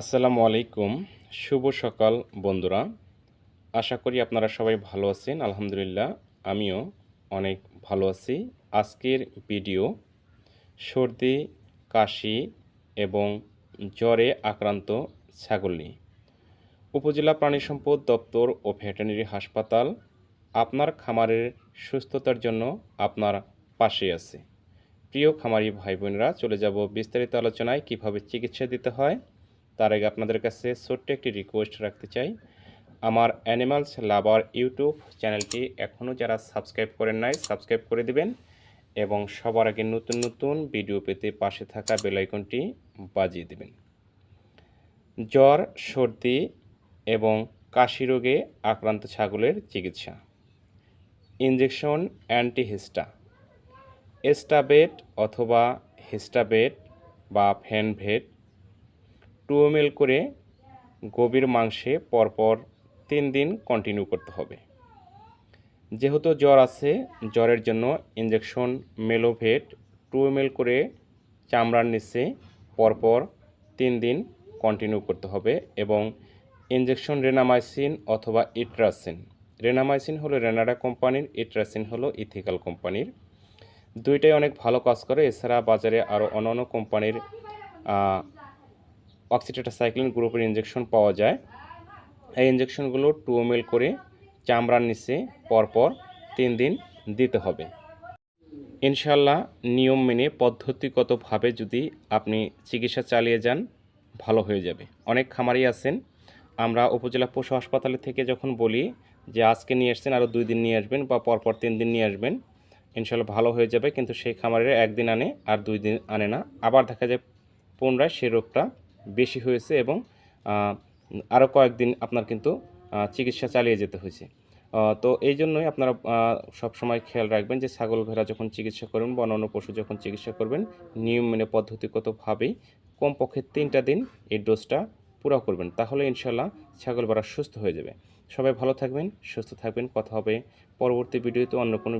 আসসালামু আলাইকুম। শুভ সকাল, বন্ধুরা। আশা করি আপনারা সবাই ভালো আছেন, আলহামদুলিল্লাহ। আমিও অনেক ভালো আছি। আজকের ভিডিও, সর্দি, কাশি এবং জ্বরে আক্রান্ত ছাগল উপজেলা প্রাণী সম্পদ দপ্তর ও ভেটেরিনারি হাসপাতাল আপনার খামারের সুস্থতার জন্য আপনার পাশে আছে। প্রিয় খামারি ভাই বোনেরা চলে যাব বিস্তারিত আলোচনায়, কীভাবে চিকিৎসা দিতে হয় তার আগে আপনাদের কাছে ছোট্ট একটি রিকোয়েস্ট রাখতে চাই। আমার অ্যানিমালস লাভার ইউটিউব চ্যানেলটি এখনও যারা সাবস্ক্রাইব করেন নাই সাবস্ক্রাইব করে দিবেন এবং সবার আগে নতুন নতুন ভিডিও পেতে পাশে থাকা বেলাইকনটি বাজিয়ে দেবেন। জ্বর, সর্দি এবং কাশি রোগে আক্রান্ত ছাগলের চিকিৎসা। ইনজেকশন অ্যান্টিহিস্টা এস্টাবেট অথবা হিস্টাবেট বা ফ্যানভেট টু এম করে গভীর মাংসে পরপর তিন দিন কন্টিনিউ করতে হবে। যেহেতু জ্বর আছে, জ্বরের জন্য ইঞ্জেকশন মেলোভেট টু এম করে চামড়ার নিচে পরপর তিন দিন কন্টিনিউ করতে হবে এবং ইঞ্জেকশন রেনামাইসিন অথবা ইট্রাসিন রেনামাইসিন হলো রেনাডা কোম্পানির ইট্রাসিন হলো ইথিক্যাল কোম্পানির। দুইটাই অনেক ভালো কাজ করে। এছাড়া বাজারে আরও অন্যান্য কোম্পানির অক্সিটেটাসাইক্লিন গ্রুপের ইঞ্জেকশন পাওয়া যায়। এই ইঞ্জেকশনগুলো টু এম করে চামড়ার নিচে পরপর তিন দিন দিতে হবে। ইনশাল্লাহ নিয়ম মেনে পদ্ধতিগতভাবে যদি আপনি চিকিৎসা চালিয়ে যান, ভালো হয়ে যাবে। অনেক খামারি আছেন। আমরা উপজেলা পশু হাসপাতালে থেকে যখন বলি যে, আজকে নিয়ে আসছেন আরও দুই দিন নিয়ে আসবেন বা পরপর তিন দিন নিয়ে আসবেন ইনশাল্লাহ ভালো হয়ে যাবে। কিন্তু সেই খামারেরা একদিন আনে আর দুই দিন আনে না। আবার দেখা যায় পুনরায় সেই রোগটা বেশি হয়েছে এবং আরও কয়েকদিন আপনার কিন্তু চিকিৎসা চালিয়ে যেতে হয়েছে। তো এই জন্যই আপনারা সব সময় খেয়াল রাখবেন যে ছাগল ভেড়া যখন চিকিৎসা করবেন বা অন্যান্য পশু যখন চিকিৎসা করবেন, নিয়ম মেনে পদ্ধতিগতভাবেই কমপক্ষে তিনটা দিন এই ডোজটা পুরো করবেন। তাহলে ইনশাল্লাহ ছাগল ভেড়া সুস্থ হয়ে যাবে। সবাই ভালো থাকবেন, সুস্থ থাকবেন। কথা হবে পরবর্তী ভিডিওতে অন্য কোনো